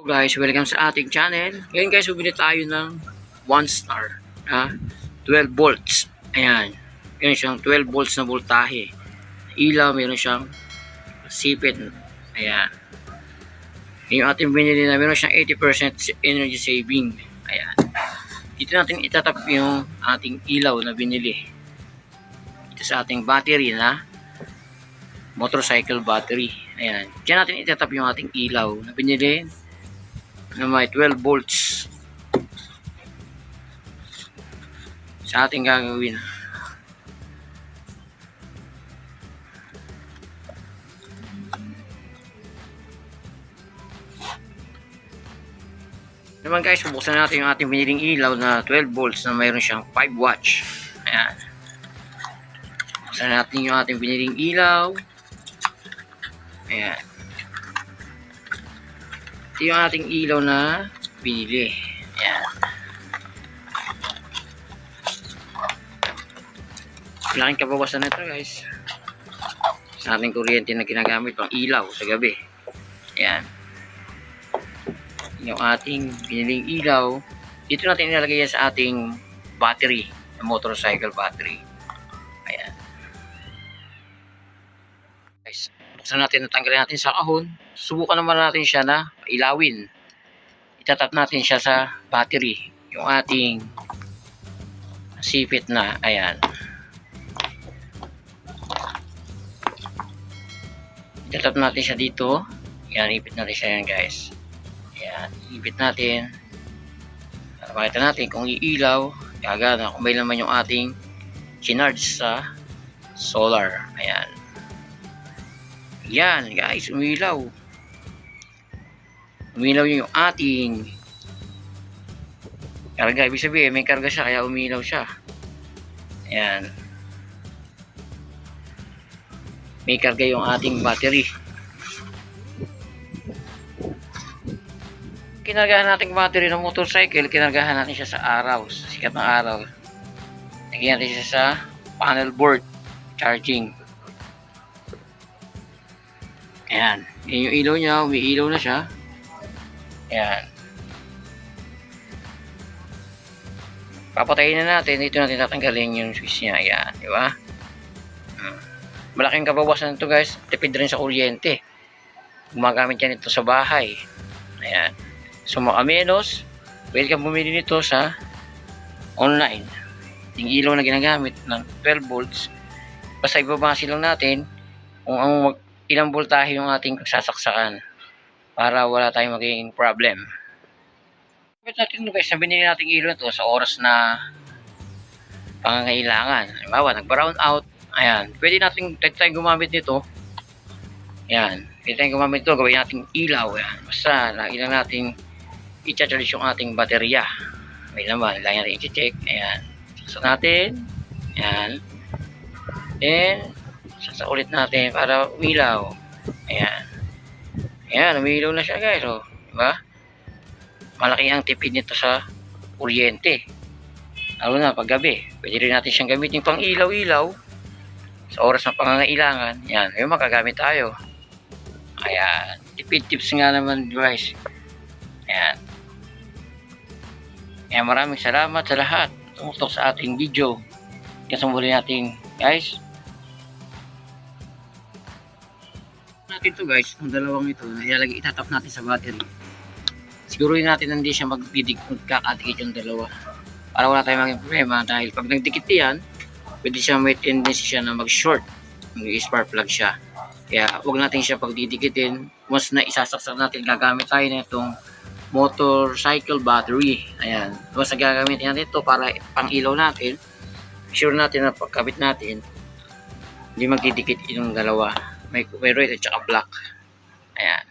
So guys, welcome sa ating channel. Ngayon guys, bumili tayo ng 1 star. Ha? 12 volts. Ayan. Meron siyang 12 volts na voltahe. Ilaw, meron siyang sipit. Ayan. Yung ating binili na meron siyang 80% energy saving. Ayan. Dito natin itatap yung ating ilaw na binili. Ito sa ating battery na motorcycle battery. Ayan. Diyan natin itatap yung ating ilaw na binili na may 12 volts sa ating gagawin. Naman guys, bubuksan natin yung ating biniling ilaw na 12 volts na mayroon siyang 5 watts. Ayan. Buksan natin yung ating biniling ilaw. Ayan. Ito yung ating ilaw na binili. Ayan. Laking kabawasan na ito guys. Sa ating kuryente na ginagamit pang ilaw sa gabi. Ayan. Yung ating biniling ilaw. Dito natin ilalagay yan sa ating battery. Motorcycle battery. Buksan natin, natanggalin natin sa kahon. Subukan naman natin siya na ilawin. Itatap natin siya sa battery. Yung ating sipit na, ayan. Itatap natin siya dito. Yan, ipit natin siya yan guys. Ayan, ipit natin. Para makita natin kung iilaw, gagana, kung may naman yung ating chinarge sa solar. Ayan. Yan guys, umilaw. Umilaw yung ating karga. Ibig sabihin, may karga siya kaya umilaw siya. Ayan. May karga yung ating battery. Kinargahan natin battery ng motorcycle, kinargahan natin siya sa araw, sa sikat ng araw. Lagyan natin siya sa panel board charging. Ayan. Yan yung ilaw niya. Umiilaw na siya. Ayan. Papatayin na natin. Dito natin tatanggalin yung switch niya. Ayan. Di ba? Hmm. Malaking kabawasan ito guys. Tipid rin sa kuryente. Gumagamit yan ito sa bahay. Ayan. So mga menos, pwede kang bumili nito sa online. Yung ilaw na ginagamit ng 12 volts. Basta ibabase lang natin kung ang ilang voltahe yung ating sasaksakan para wala tayong magiging problem. Kapit natin guys, na binili natin ilaw ito sa oras na pangangailangan. Halimbawa, nag-brown out, ayan, pwede natin pwede tayong gumamit nito. Ayan, pwede tayong gumamit ito, gawin natin ilaw. Ayan. Basta, lagi lang natin i-charge yung ating baterya. May naman, lagi natin i-check. Ayan, so natin. Ayan. Then, sasa ulit natin para umilaw. Ayan. Ayan, umilaw na siya guys. Oh. Diba? Malaki ang tipid nito sa kuryente. Lalo na pag gabi. Pwede rin natin siyang gamitin pang ilaw-ilaw. Sa oras ng pangangailangan. Yan, yung makagamit tayo. Ayan. Tipid tips nga naman guys. Ayan. Ayan, maraming salamat sa lahat. Tumutok sa ating video. Kasumuli natin guys. Natin to guys, ang dalawang ito, ilalagay itatap natin sa battery. Siguruhin natin na hindi siya magdidig magkakadikit yung dalawa. Para wala tayong maging problema dahil pag nagdikit yan, pwede siya may tendency siya na mag-short. Mag-spark plug siya. Kaya huwag natin siya pagdidikitin. Once na isasaksak natin, gagamit tayo na itong motorcycle battery. Ayan. Once na gagamitin natin ito para pang ilaw natin, sure natin na pagkabit natin, hindi magdidikit yung dalawa may, may red at saka black. Ayan.